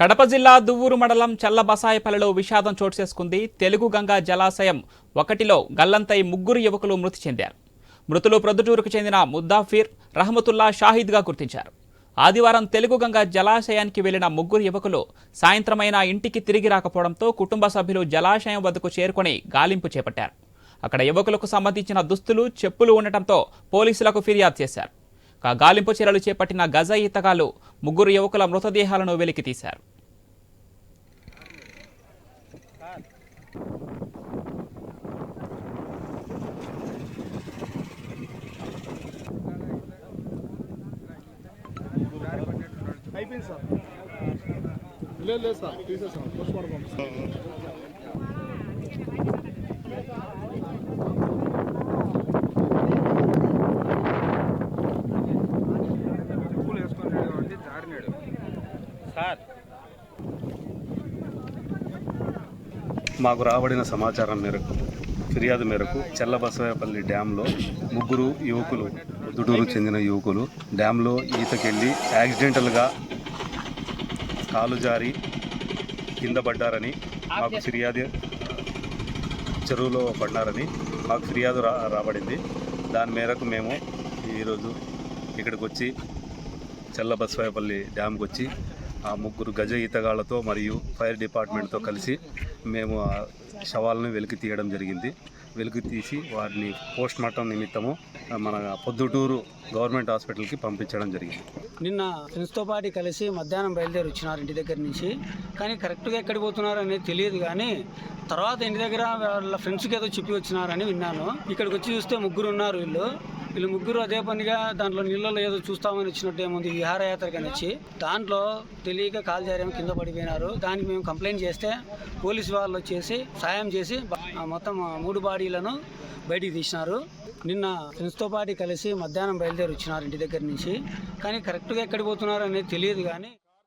కడప జిల్లా దువ్వూరు మండలం చల్లబసాయపల్లిలో విషాదం చోటు చేసుకుంది. తెలుగు గంగా జలాశయం ఒకటిలో గల్లంతై ముగ్గురు యువకులు మృతి చెందారు. మృతులు ప్రొద్దుటూరుకు చెందిన ముద్దాఫీర్ రహమతుల్లా షాహిద్గా గుర్తించారు. ఆదివారం తెలుగు గంగా జలాశయానికి వెళ్ళిన ముగ్గురు యువకులు సాయంత్రమైన ఇంటికి తిరిగి రాకపోవడంతో కుటుంబ సభ్యులు జలాశయం వద్దకు చేరుకొని గాలింపు చేపట్టారు. అక్కడ యువకులకు సంబంధించిన దుస్తులు చెప్పులు ఉండటంతో పోలీసులకు ఫిర్యాదు చేశారు. గాలింపు చర్యలు చేపట్టిన గజ ఈతగాళ్ళు ముగ్గురు యువకుల మృతదేహాలను వెలికి తీశారు. అయిపోయింది సార్. లేదు లేదు సార్ తీసేసాం. Post mortem sir. మాకు రాబడిన సమాచారం మేరకు ఫిర్యాదు మేరకు చెల్లబసవేపల్లి డ్యాంలో ముగ్గురు యువకులు దుడూరు చెందిన యువకులు డ్యాంలో ఈతకెళ్ళి యాక్సిడెంటల్గా కాలు జారి కింద పడ్డారని మాకు ఫిర్యాదు చెరువులో పడ్డారని మాకు ఫిర్యాదు రా రాబడింది. దాని మేరకు మేము ఈరోజు ఇక్కడికి వచ్చి చెల్లబసవాయపల్లి డ్యామ్కి వచ్చి ఆ ముగ్గురు గజ ఈతగాళ్ళతో మరియు ఫైర్ డిపార్ట్మెంట్తో కలిసి మేము ఆ శవాలను వెలికి తీయడం జరిగింది. వెలికి తీసి వారిని పోస్ట్ మార్టం నిమిత్తము మన పొద్దుటూరు గవర్నమెంట్ హాస్పిటల్కి పంపించడం జరిగింది. నిన్న ఫ్రెండ్స్తో పాటు కలిసి మధ్యాహ్నం బయలుదేరి వచ్చినారు ఇంటి దగ్గర నుంచి. కానీ కరెక్ట్గా ఎక్కడికి పోతున్నారు అనేది తెలియదు కానీ తర్వాత ఇంటి దగ్గర వాళ్ళ ఫ్రెండ్స్కి ఏదో చెప్పి వచ్చినారని విన్నాను. ఇక్కడికి వచ్చి చూస్తే ముగ్గురు ఉన్నారు వీళ్ళు. వీళ్ళు ముగ్గురు అదే పనిగా దాంట్లో నీళ్ళలో ఏదో చూస్తామని వచ్చినట్టు ఏముంది విహారయాత్రకని వచ్చి దాంట్లో తెలియక కాల్చార్యం కింద పడిపోయినారు. దానికి మేము కంప్లైంట్ చేస్తే పోలీసు వాళ్ళు వచ్చేసి సాయం చేసి మొత్తం మూడు బాడీలను బయటికి తీసినారు. నిన్న ఫ్రెండ్స్తో పాటు కలిసి మధ్యాహ్నం బయలుదేరి వచ్చినారు ఇంటి దగ్గర నుంచి. కానీ కరెక్ట్గా ఎక్కడికి పోతున్నారు అనేది తెలియదు కానీ